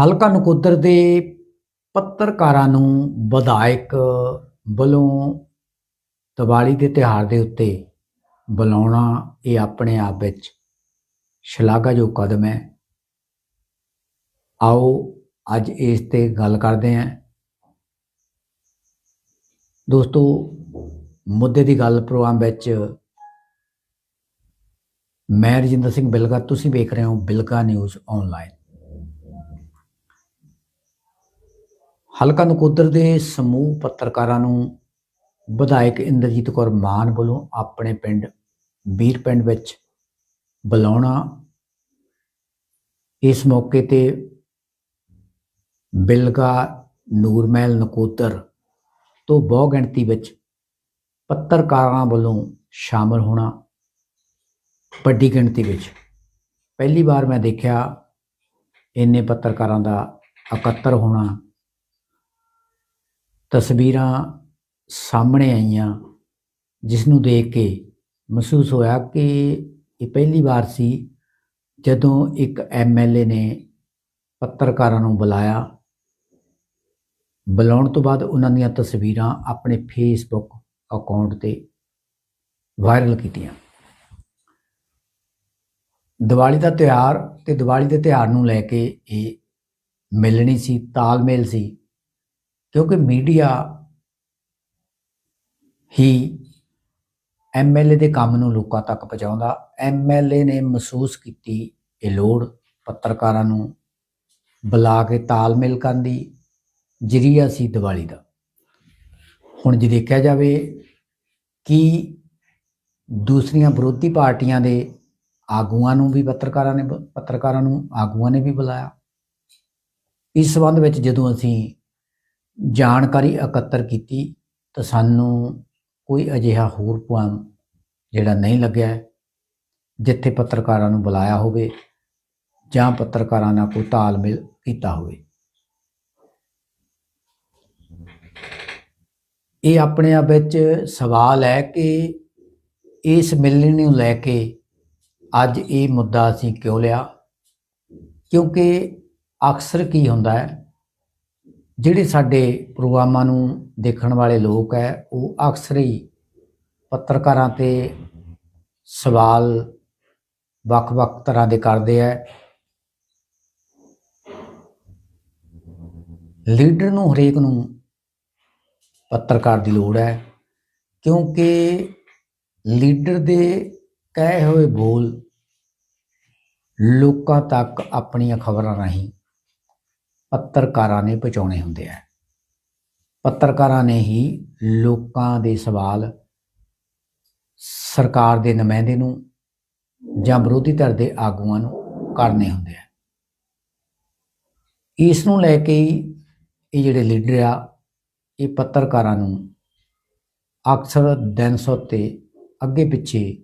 ਹਲਕਾ ਨਕੋਦਰ ਦੇ ਪੱਤਰਕਾਰਾਂ ਨੂੰ ਵਿਧਾਇਕ ਵੱਲੋਂ ਦੀਵਾਲੀ ਦੇ ਤਿਉਹਾਰ ਦੇ ਉੱਤੇ ਬੁਲਾਉਣਾ ਇਹ ਆਪਣੇ ਆਪ ਵਿੱਚ ਸ਼ਲਾਘਾਯੋਗ ਕਦਮ ਹੈ। ਆਓ ਅੱਜ ਇਸ ਤੇ ਗੱਲ ਕਰਦੇ ਹਾਂ। ਦੋਸਤੋ, ਮੁੱਦੇ ਦੀ ਗੱਲ ਪ੍ਰੋਗਰਾਮ ਵਿੱਚ ਮੈਂ ਰਜਿੰਦਰ ਸਿੰਘ ਬਿਲਗਾ, ਤੁਸੀਂ ਵੇਖ ਰਹੇ ਹੋ ਬਿਲਗਾ ਨਿਊਜ਼ ਆਨਲਾਈਨ ਹਲਕਾ ਨਕੋਦਰ ਦੇ ਸਮੂਹ ਪੱਤਰਕਾਰਾਂ ਨੂੰ ਵਿਧਾਇਕ ਇੰਦਰਜੀਤ ਕੌਰ ਮਾਨ ਵੱਲੋਂ ਆਪਣੇ ਪਿੰਡ ਵੀਰ ਪਿੰਡ ਵਿੱਚ ਬੁਲਾਉਣਾ। ਇਸ ਮੌਕੇ ਤੇ ਬਿਲਗਾ ਨੂਰਮਹਿਲ ਨਕੋਦਰ ਤੋਂ ਬਹੁ ਗਿਣਤੀ ਵਿੱਚ ਪੱਤਰਕਾਰਾਂ ਵੱਲੋਂ ਸ਼ਾਮਲ ਹੋਣਾ ਵੱਡੀ ਗਿਣਤੀ ਵਿੱਚ। ਪਹਿਲੀ ਵਾਰ ਮੈਂ ਦੇਖਿਆ, ਇੰਨੇ ਪੱਤਰਕਾਰਾਂ ਦਾ ਇਕੱਤਰ ਹੋਣਾ ਤਸਵੀਰਾਂ ਸਾਹਮਣੇ ਆਈਆਂ ਜਿਸ ਨੂੰ ਦੇਖ ਕੇ ਮਹਿਸੂਸ ਹੋਇਆ ਕਿ ਇਹ ਪਹਿਲੀ ਵਾਰ ਸੀ ਜਦੋਂ ਇੱਕ ਐਮਐਲਏ ਨੇ ਪੱਤਰਕਾਰਾਂ ਨੂੰ ਬੁਲਾਇਆ। ਬੁਲਾਉਣ ਤੋਂ ਬਾਅਦ ਉਹਨਾਂ ਦੀਆਂ ਤਸਵੀਰਾਂ ਆਪਣੇ ਫੇਸਬੁੱਕ ਅਕਾਊਂਟ ਤੇ ਵਾਇਰਲ ਕੀਤੀਆਂ। ਦੀਵਾਲੀ ਦਾ ਤਿਉਹਾਰ ਤੇ ਦੀਵਾਲੀ ਦੇ ਤਿਉਹਾਰ ਨੂੰ ਲੈ ਕੇ ਇਹ ਮਿਲਣੀ ਸੀ, ਤਾਲਮੇਲ ਸੀ। ਕਿਉਂਕਿ ਮੀਡੀਆ ਹੀ ਐਮਐਲਏ ਦੇ ਕੰਮ ਨੂੰ ਲੋਕਾਂ ਤੱਕ ਪਹੁੰਚਾਉਂਦਾ। ਐਮਐਲਏ ਨੇ ਮਹਿਸੂਸ ਕੀਤੀ ਇਹ ਲੋੜ ਪੱਤਰਕਾਰਾਂ ਨੂੰ ਬੁਲਾ ਕੇ ਤਾਲਮੇਲ ਕਰਨ ਦੀ, ਜਰੀਆ ਸੀ ਦੀਵਾਲੀ ਦਾ। ਹੁਣ ਜੇ ਦੇਖਿਆ ਜਾਵੇ ਕਿ ਦੂਸਰੀਆਂ ਵਿਰੋਧੀ ਪਾਰਟੀਆਂ ਦੇ ਆਗੂਆਂ ਨੂੰ ਵੀ ਪੱਤਰਕਾਰਾਂ ਨੇ ਪੱਤਰਕਾਰਾਂ ਨੂੰ, ਆਗੂਆਂ ਨੇ ਵੀ ਬੁਲਾਇਆ। ਇਸ ਸੰਬੰਧ ਵਿੱਚ ਜਦੋਂ ਅਸੀਂ ਜਾਣਕਾਰੀ ਇਕੱਤਰ ਕੀਤੀ ਤਾਂ ਸਾਨੂੰ ਕੋਈ ਅਜਿਹਾ ਹੋਰ ਪੁਆਮ ਜਿਹੜਾ ਨਹੀਂ ਲੱਗਿਆ ਜਿੱਥੇ ਪੱਤਰਕਾਰਾਂ ਨੂੰ ਬੁਲਾਇਆ ਹੋਵੇ ਜਾਂ ਪੱਤਰਕਾਰਾਂ ਨਾਲ ਕੋਈ ਤਾਲਮੇਲ ਕੀਤਾ ਹੋਵੇ। ਇਹ ਆਪਣੇ ਆਪ ਵਿੱਚ ਸਵਾਲ ਹੈ ਕਿ ਇਸ ਮਿਲਣੀ ਨੂੰ ਲੈ ਕੇ ਅੱਜ ਇਹ ਮੁੱਦਾ ਅਸੀਂ ਕਿਉਂ ਲਿਆ? ਕਿਉਂਕਿ ਅਕਸਰ ਕੀ ਹੁੰਦਾ ਹੈ ਜਿਹੜੇ ਸਾਡੇ ਪ੍ਰੋਗਰਾਮਾਂ ਨੂੰ ਦੇਖਣ ਵਾਲੇ ਲੋਕ ਹੈ, ਉਹ ਅਕਸਰ ਹੀ ਪੱਤਰਕਾਰਾਂ ਤੇ ਸਵਾਲ ਵੱਖ-ਵੱਖ ਤਰ੍ਹਾਂ ਦੇ ਕਰਦੇ ਹੈ। ਲੀਡਰ ਨੂੰ ਹਰੇਕ ਨੂੰ ਪੱਤਰਕਾਰ ਦੀ ਲੋੜ ਹੈ, ਕਿਉਂਕਿ ਲੀਡਰ ਦੇ ਕਹੇ ਹੋਏ ਬੋਲ ਲੋਕਾਂ ਤੱਕ ਆਪਣੀਆਂ ਖਬਰਾਂ ਰਾਹੀਂ ਪੱਤਰਕਾਰਾਂ ਨੇ ਪਹੁੰਚਾਉਣੇ ਹੁੰਦੇ ਆ। ਪੱਤਰਕਾਰਾਂ ਨੇ ਹੀ ਲੋਕਾਂ ਦੇ ਸਵਾਲ ਸਰਕਾਰ ਦੇ ਨੁਮਾਇੰਦੇ ਨੂੰ ਜਾਂ ਵਿਰੋਧੀ ਧਿਰ ਦੇ ਆਗੂਆਂ ਨੂੰ ਕਰਨੇ ਹੁੰਦੇ ਆ। ਇਸ ਨੂੰ ਲੈ ਕੇ ਹੀ ਇਹ ਜਿਹੜੇ ਲੀਡਰ ਆ, ਇਹ ਪੱਤਰਕਾਰਾਂ ਨੂੰ ਅਕਸਰ ਦਿਨ ਸੋਤੇ ਅੱਗੇ ਪਿੱਛੇ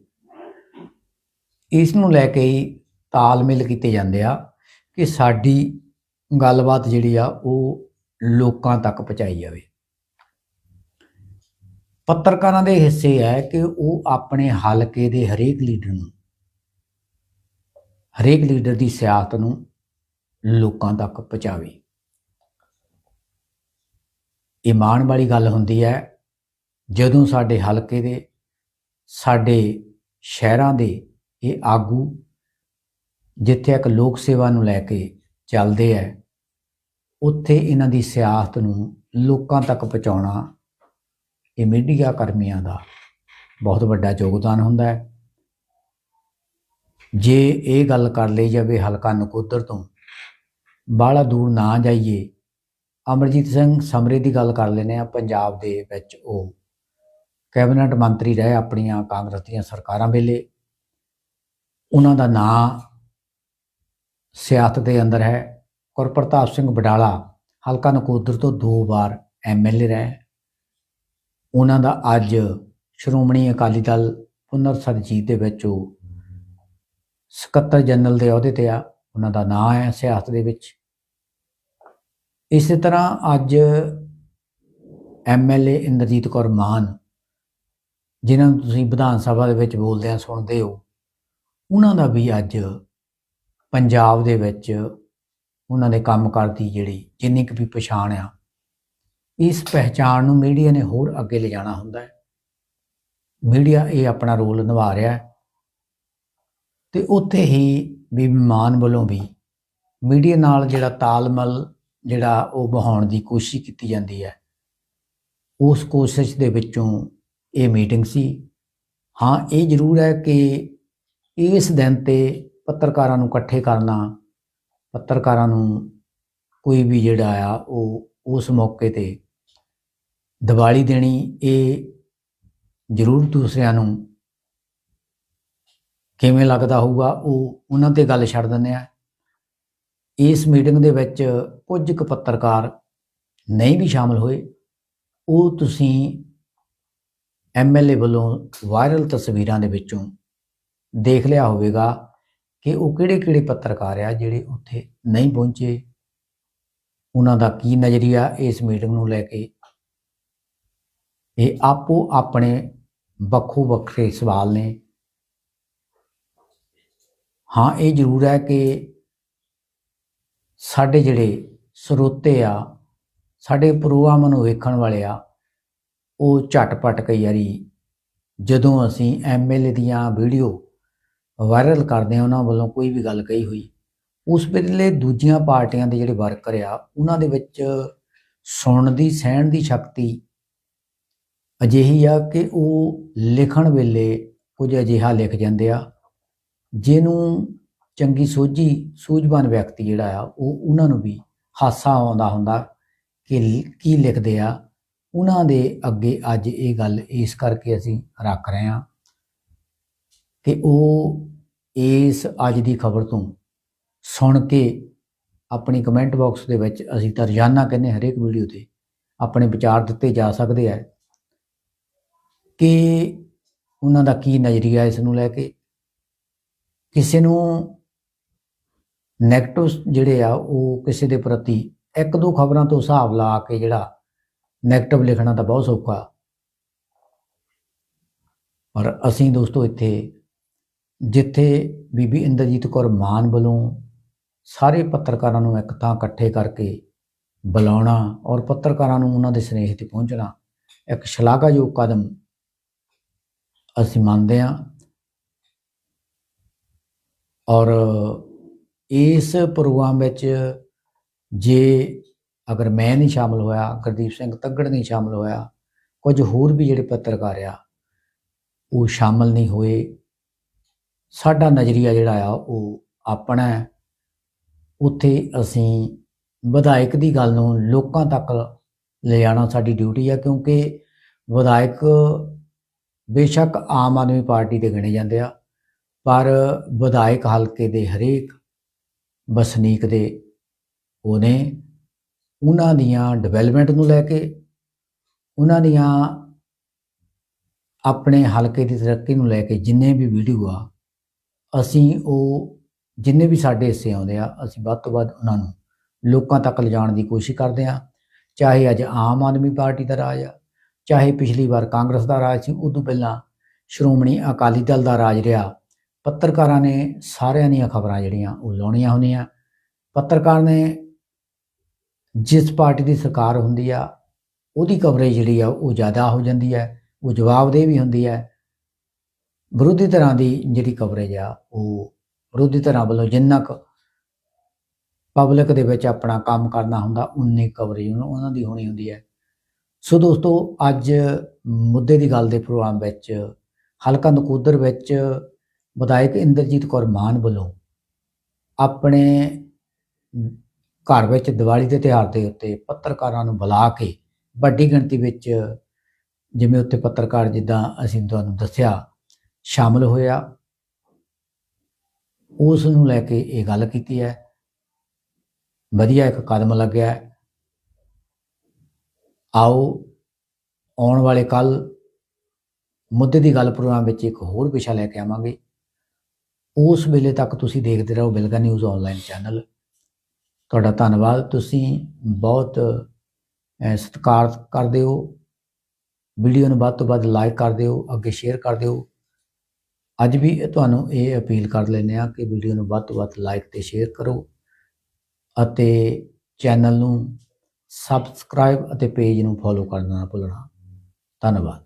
ਇਸ ਨੂੰ ਲੈ ਕੇ ਹੀ ਤਾਲਮੇਲ ਕੀਤੇ ਜਾਂਦੇ ਆ ਕਿ ਸਾਡੀ ਗੱਲਬਾਤ ਜਿਹੜੀ ਆ ਉਹ ਲੋਕਾਂ ਤੱਕ ਪਹੁੰਚਾਈ ਜਾਵੇ। ਪੱਤਰਕਾਰਾਂ ਦੇ ਹਿੱਸੇ ਹੈ ਕਿ ਉਹ ਆਪਣੇ ਹਲਕੇ ਦੇ ਹਰੇਕ ਲੀਡਰ ਨੂੰ, ਹਰੇਕ ਲੀਡਰ ਦੀ ਸਿਆਸਤ ਨੂੰ ਲੋਕਾਂ ਤੱਕ ਪਹੁੰਚਾਵੇ। ਇਹ ਮਾਣ ਵਾਲੀ ਗੱਲ ਹੁੰਦੀ ਹੈ, ਜਦੋਂ ਸਾਡੇ ਹਲਕੇ ਦੇ, ਸਾਡੇ ਸ਼ਹਿਰਾਂ ਦੇ ਇਹ ਆਗੂ ਜਿੱਥੇ ਇੱਕ ਲੋਕ ਸੇਵਾ ਨੂੰ ਲੈ ਕੇ ਚੱਲਦੇ ਹੈ ਉੱਥੇ ਇਹਨਾਂ ਦੀ ਸਿਆਸਤ ਨੂੰ ਲੋਕਾਂ ਤੱਕ ਪਹੁੰਚਾਉਣਾ ਇਹ ਮੀਡੀਆ ਕਰਮੀਆਂ ਦਾ ਬਹੁਤ ਵੱਡਾ ਯੋਗਦਾਨ ਹੁੰਦਾ ਹੈ। ਜੇ ਇਹ ਗੱਲ ਕਰ ਲਈ ਜਾਵੇ ਹਲਕਾ ਨਕੋਦਰ ਤੋਂ, ਬਾਹਲਾ ਦੂਰ ਨਾ ਜਾਈਏ, ਅਮਰਜੀਤ ਸਿੰਘ ਸਮਰੇ ਦੀ ਗੱਲ ਕਰ ਲੈਨੇ ਆ ਪੰਜਾਬ ਦੇ ਵਿੱਚ ਉਹ। ਕੈਬਨਿਟ ਮੰਤਰੀ ਰਹੇ ਆਪਣੀਆਂ ਕਾਂਗਰਸ ਦੀਆਂ ਸਰਕਾਰਾਂ ਵੇਲੇ। ਉਹਨਾਂ ਦਾ ਨਾਂ ਸਿਆਸਤ ਦੇ ਅੰਦਰ ਹੈ। ਗੁਰਪ੍ਰਤਾਪ ਸਿੰਘ ਬਡਾਲਾ ਹਲਕਾ ਨਕੋਦਰ ਤੋਂ ਦੋ ਵਾਰ ਐਮਐਲਏ ਰਹੇ। ਉਹਨਾਂ ਦਾ ਅੱਜ ਸ਼੍ਰੋਮਣੀ ਅਕਾਲੀ ਦਲ ਪੁਨਰ ਸਰਜੀਤ ਦੇ ਵਿੱਚ ਉਹ ਸਕੱਤਰ ਜਨਰਲ ਦੇ ਅਹੁਦੇ ਤੇ ਆ। ਉਹਨਾਂ ਦਾ ਨਾਂ ਹੈ ਸਿਆਸਤ ਦੇ ਵਿੱਚ। ਇਸੇ ਤਰ੍ਹਾਂ ਅੱਜ ਐਮਐਲਏ ਇੰਦਰਜੀਤ ਕੌਰ ਮਾਨ, ਜਿਨ੍ਹਾਂ ਨੂੰ ਤੁਸੀਂ ਵਿਧਾਨ ਸਭਾ ਦੇ ਵਿੱਚ ਬੋਲਦਿਆਂ ਸੁਣਦੇ ਹੋ, ਉਹਨਾਂ ਦਾ ਵੀ ਅੱਜ ਪੰਜਾਬ ਦੇ ਵਿੱਚ ਉਹਨਾਂ ਦੇ ਕੰਮ ਕਰਦੀ ਜਿਹੜੀ, ਜਿੰਨੀ ਕੁ ਵੀ ਪਛਾਣ ਆ। ਇਸ ਪਹਿਚਾਣ ਨੂੰ ਮੀਡੀਆ ਨੇ ਹੋਰ ਅੱਗੇ ਲਿਜਾਣਾ ਹੁੰਦਾ ਹੈ। ਮੀਡੀਆ ਇਹ ਆਪਣਾ ਰੋਲ ਨਿਭਾ ਰਿਹਾ ਹੈ। ਤੇ ਉੱਥੇ ਹੀ ਬੀਬੀ ਮਾਨ ਵੱਲੋਂ ਵੀ ਮੀਡੀਆ ਨਾਲ ਜਿਹੜਾ ਤਾਲਮਲ ਜਿਹੜਾ ਉਹ ਬਹਾਉਣ ਦੀ ਕੋਸ਼ਿਸ਼ ਕੀਤੀ ਜਾਂਦੀ ਹੈ, ਉਸ ਕੋਸ਼ਿਸ਼ ਦੇ ਵਿੱਚੋਂ ਇਹ ਮੀਟਿੰਗ ਸੀ। ਹਾਂ, ਇਹ ਜ਼ਰੂਰ ਹੈ ਕਿ ਇਸ ਦਿਨ ਤੇ ਪੱਤਰਕਾਰਾਂ ਨੂੰ ਇਕੱਠੇ ਕਰਨਾ ਪੱਤਰਕਾਰਾਂ ਨੂੰ ਕੋਈ ਵੀ ਜਿਹੜਾ ਆ, ਉਹ, ਉਸ ਮੌਕੇ ਤੇ ਦੀਵਾਲੀ ਦੇਣੀ, ਇਹ ਜ਼ਰੂਰ ਦੂਸਰਿਆਂ ਨੂੰ ਕਿਵੇਂ ਲੱਗਦਾ ਹੋਊਗਾ, ਉਹ ਉਹਨਾਂ ਤੇ ਗੱਲ ਛੱਡ ਦਿੰਦੇ ਆ। ਇਸ ਮੀਟਿੰਗ ਦੇ ਵਿੱਚ ਕੁਝ ਕੁ ਪੱਤਰਕਾਰ ਨਹੀਂ ਵੀ ਸ਼ਾਮਲ ਹੋਏ। ਉਹ ਤੁਸੀਂ ਐਮਐਲਏ ਵੱਲੋਂ ਵਾਇਰਲ ਤਸਵੀਰਾਂ ਦੇ ਵਿੱਚੋਂ ਦੇਖ ਲਿਆ ਹੋਵੇਗਾ। ਕਿ ਉਹ ਕਿਹੜੇ-ਕਿਹੜੇ ਪੱਤਰਕਾਰ ਆ ਜਿਹੜੇ ਉੱਥੇ ਨਹੀਂ ਪਹੁੰਚੇ? ਉਹਨਾਂ ਦਾ ਕੀ ਨਜ਼ਰੀਆ ਇਸ ਮੀਟਿੰਗ ਨੂੰ ਲੈ ਕੇ? ਇਹ ਆਪੋ ਆਪਣੇ ਵੱਖੋ ਵੱਖਰੇ ਸਵਾਲ ਨੇ। ਹਾਂ, ਇਹ ਜ਼ਰੂਰ ਹੈ ਕਿ ਸਾਡੇ ਜਿਹੜੇ ਸਰੋਤੇ ਆ, ਸਾਡੇ ਪ੍ਰੋਗਰਾਮਾਂ ਨੂੰ ਵੇਖਣ ਵਾਲੇ ਆ, ਉਹ ਝਟਪਟ ਕਈ ਵਾਰੀ ਜਦੋਂ ਅਸੀਂ ਐਮਐਲਏ ਦੀਆਂ ਵੀਡੀਓ ਵਾਇਰਲ ਕਰਦੇ ਆ, ਉਹਨਾਂ ਵੱਲੋਂ ਕੋਈ ਵੀ ਗੱਲ ਕਹੀ ਹੋਈ। ਉਸ ਵੇਲੇ ਦੂਜੀਆਂ ਪਾਰਟੀਆਂ ਦੇ ਜਿਹੜੇ ਵਰਕਰ ਆ, ਉਹਨਾਂ ਦੇ ਵਿੱਚ ਸੁਣਨ ਦੀ, ਸਹਿਣ ਦੀ ਸ਼ਕਤੀ ਅਜਿਹੀ ਆ ਕਿ ਉਹ ਲਿਖਣ ਵੇਲੇ ਕੁਝ ਅਜਿਹਾ ਲਿਖ ਜਾਂਦੇ ਆ, ਜਿਹਨੂੰ ਚੰਗੀ ਸੋਝੀ, ਸੂਝਵਾਨ ਵਿਅਕਤੀ ਜਿਹੜਾ ਆ, ਉਹ ਉਹਨਾਂ ਨੂੰ ਵੀ ਹਾਸਾ ਆਉਂਦਾ ਹੁੰਦਾ ਕਿ ਕੀ ਲਿਖਦੇ ਆ। ਉਹਨਾਂ ਦੇ ਅੱਗੇ ਅੱਜ ਇਹ ਗੱਲ ਇਸ ਕਰਕੇ ਅਸੀਂ ਰੱਖ ਰਹੇ ਹਾਂ ਕਿ ਉਹ ਇਸ ਅੱਜ ਦੀ ਖਬਰ ਤੋਂ ਸੁਣ ਕੇ ਆਪਣੀ ਕਮੈਂਟ ਬਾਕਸ ਦੇ ਵਿੱਚ ਅਸੀਂ ਤਾਂ ਰੋਜ਼ਾਨਾ ਕਹਿੰਦੇ ਹਰੇਕ ਵੀਡੀਓ ਤੇ ਆਪਣੇ ਵਿਚਾਰ ਦਿੱਤੇ ਜਾ ਸਕਦੇ ਆ ਕਿ ਉਹਨਾਂ ਦਾ ਕੀ ਨਜ਼ਰੀਆ ਇਸ ਨੂੰ ਲੈ ਕੇ। ਕਿਸੇ ਨੂੰ 네ਗੇਟਿਵ ਜਿਹੜੇ ਆ, ਉਹ ਕਿਸੇ ਦੇ ਪ੍ਰਤੀ ਇੱਕ ਦੋ ਖਬਰਾਂ ਤੋਂ ਹਿਸਾਬ ਲਾ ਕੇ ਜਿਹੜਾ 네ਗੇਟਿਵ ਲਿਖਣਾ ਤਾਂ ਬਹੁਤ ਸੌਖਾ। ਪਰ ਅਸੀਂ ਦੋਸਤੋ ਇੱਥੇ ਜਿੱਥੇ ਬੀਬੀ ਇੰਦਰਜੀਤ ਕੌਰ ਮਾਨ ਵੱਲੋਂ ਸਾਰੇ ਪੱਤਰਕਾਰਾਂ ਨੂੰ ਇੱਕ ਥਾਂ ਇਕੱਠੇ ਕਰਕੇ ਬੁਲਾਉਣਾ ਔਰ ਪੱਤਰਕਾਰਾਂ ਨੂੰ ਉਹਨਾਂ ਦੇ ਸਨੇਹ ਤੇ ਪਹੁੰਚਣਾ ਇੱਕ ਸ਼ਲਾਘਾਯੋਗ ਕਦਮ ਅਸੀਂ ਮੰਨਦੇ ਹਾਂ। ਔਰ ਇਸ ਪ੍ਰੋਗਰਾਮ ਵਿੱਚ ਜੇ ਅਗਰ ਮੈਂ ਨਹੀਂ ਸ਼ਾਮਲ ਹੋਇਆ, ਗੁਰਦੀਪ ਸਿੰਘ ਤੱਗੜ ਨਹੀਂ ਸ਼ਾਮਲ ਹੋਇਆ, ਕੁਝ ਹੋਰ ਵੀ ਜਿਹੜੇ ਪੱਤਰਕਾਰ ਆ, ਉਹ ਸ਼ਾਮਲ ਨਹੀਂ ਹੋਏ ਸਾਡਾ ਨਜ਼ਰੀਆ ਜਿਹੜਾ ਆ, ਉਹ ਆਪਣਾ ਹੈ। ਉੱਥੇ ਅਸੀਂ ਵਿਧਾਇਕ ਦੀ ਗੱਲ ਨੂੰ ਲੋਕਾਂ ਤੱਕ ਲਿਜਾਣਾ ਸਾਡੀ ਡਿਊਟੀ ਆ, ਕਿਉਂਕਿ ਵਿਧਾਇਕ ਬੇਸ਼ੱਕ ਆਮ ਆਦਮੀ ਪਾਰਟੀ ਦੇ ਗਿਣੇ ਜਾਂਦੇ ਆ, ਪਰ ਵਿਧਾਇਕ ਹਲਕੇ ਦੇ ਹਰੇਕ ਵਸਨੀਕ ਦੇ ਉਹਨੇ ਉਹਨਾਂ ਦੀਆਂ ਡਿਵੈਲਪਮੈਂਟ ਨੂੰ ਲੈ ਕੇ, ਉਹਨਾਂ ਦੀਆਂ ਆਪਣੇ ਹਲਕੇ ਦੀ ਤਰੱਕੀ ਨੂੰ ਲੈ ਕੇ ਜਿੰਨੇ ਵੀ ਵੀਡੀਓ ਆ ਅਸੀਂ ਉਹ ਜਿੰਨੇ ਵੀ ਸਾਡੇ ਹਿੱਸੇ ਆਉਂਦੇ ਆ, ਅਸੀਂ ਵੱਧ ਤੋਂ ਵੱਧ ਉਹਨਾਂ ਨੂੰ ਲੋਕਾਂ ਤੱਕ ਲਿਜਾਣ ਦੀ ਕੋਸ਼ਿਸ਼ ਕਰਦੇ ਆ ਚਾਹੇ ਅੱਜ ਆਮ ਆਦਮੀ ਪਾਰਟੀ ਦਾ ਰਾਜ ਆ, ਚਾਹੇ ਪਿਛਲੀ ਵਾਰ ਕਾਂਗਰਸ ਦਾ ਰਾਜ ਸੀ, ਉਦੋਂ ਪਹਿਲਾਂ ਸ਼੍ਰੋਮਣੀ ਅਕਾਲੀ ਦਲ ਦਾ ਰਾਜ ਰਿਹਾ। ਪੱਤਰਕਾਰਾਂ ਨੇ ਸਾਰਿਆਂ ਦੀਆਂ ਖਬਰਾਂ ਜਿਹੜੀਆਂ ਉਹ ਲਾਉਣੀਆਂ ਹੁੰਦੀਆਂ। ਪੱਤਰਕਾਰ ਨੇ ਜਿਸ ਪਾਰਟੀ ਦੀ ਸਰਕਾਰ ਹੁੰਦੀ ਆ, ਉਹਦੀ ਕਵਰੇਜ ਜਿਹੜੀ ਆ ਉਹ ਜ਼ਿਆਦਾ ਹੋ ਜਾਂਦੀ ਹੈ, ਉਹ ਜਵਾਬਦੇਹ ਵੀ ਹੁੰਦੀ ਹੈ। ਵਿਰੋਧੀ ਧਿਰਾਂ ਦੀ ਜਿਹੜੀ ਕਵਰੇਜ ਆ, ਉਹ ਵਿਰੋਧੀ ਧਿਰਾਂ ਵੱਲੋਂ ਜਿੰਨਾ ਕੁ ਪਬਲਿਕ ਦੇ ਵਿੱਚ ਆਪਣਾ ਕੰਮ ਕਰਨਾ ਹੁੰਦਾ, ਉਨੀ ਕਵਰੇਜ ਉਹਨਾਂ ਦੀ ਹੋਣੀ ਹੁੰਦੀ ਹੈ। ਸੋ ਦੋਸਤੋ, ਅੱਜ ਮੁੱਦੇ ਦੀ ਗੱਲ ਦੇ ਪ੍ਰੋਗਰਾਮ ਵਿੱਚ, ਹਲਕਾ ਨਕੂਦਰ ਵਿੱਚ ਵਿਧਾਇਕ ਇੰਦਰਜੀਤ ਕੌਰ ਮਾਨ ਵੱਲੋਂ ਆਪਣੇ ਘਰ ਵਿੱਚ ਦੀਵਾਲੀ ਦੇ ਤਿਉਹਾਰ ਦੇ ਉੱਤੇ ਪੱਤਰਕਾਰਾਂ ਨੂੰ ਬੁਲਾ ਕੇ ਵੱਡੀ ਗਿਣਤੀ ਵਿੱਚ ਜਿਵੇਂ ਉੱਥੇ ਪੱਤਰਕਾਰ ਜਿੱਦਾਂ ਅਸੀਂ ਤੁਹਾਨੂੰ ਦੱਸਿਆ ਸ਼ਾਮਲ ਹੋਇਆ। ਉਸ ਨੂੰ ਲੈ ਕੇ ਇਹ ਗੱਲ ਕੀਤੀ ਹੈ। ਵਧੀਆ ਇੱਕ ਕਦਮ ਲੱਗਿਆ। ਆਓ, ਆਉਣ ਵਾਲੇ ਕੱਲ ਮੁੱਦੇ ਦੀ ਗੱਲ ਪ੍ਰੋਗਰਾਮ ਵਿੱਚ ਇੱਕ ਹੋਰ ਵਿਸ਼ਾ ਲੈ ਕੇ ਆਵਾਂਗੇ। ਉਸ ਵੇਲੇ ਤੱਕ ਤੁਸੀਂ ਦੇਖਦੇ ਰਹੋ ਬਿਲਗਾ ਨਿਊਜ਼ ਆਨਲਾਈਨ ਚੈਨਲ। ਤੁਹਾਡਾ ਧੰਨਵਾਦ। ਤੁਸੀਂ ਬਹੁਤ ਸਤਿਕਾਰ ਕਰਦੇ ਹੋ। ਵੀਡੀਓ ਨੂੰ ਵੱਧ ਤੋਂ ਵੱਧ ਲਾਈਕ ਕਰ ਦਿਓ, ਅੱਗੇ ਸ਼ੇਅਰ ਕਰ ਦਿਓ। ਅੱਜ ਵੀ ਇਹ ਤੁਹਾਨੂੰ ਇਹ ਅਪੀਲ ਕਰ ਲੈਨੇ ਆ ਕਿ ਵੀਡੀਓ ਨੂੰ ਵੱਧ ਤੋਂ ਵੱਧ ਲਾਈਕ ਤੇ ਸ਼ੇਅਰ ਕਰੋ ਅਤੇ ਚੈਨਲ ਨੂੰ ਸਬਸਕ੍ਰਾਈਬ ਅਤੇ ਪੇਜ ਨੂੰ ਫੋਲੋ ਕਰਨਾ ਨਾ ਭੁੱਲਣਾ। ਧੰਨਵਾਦ।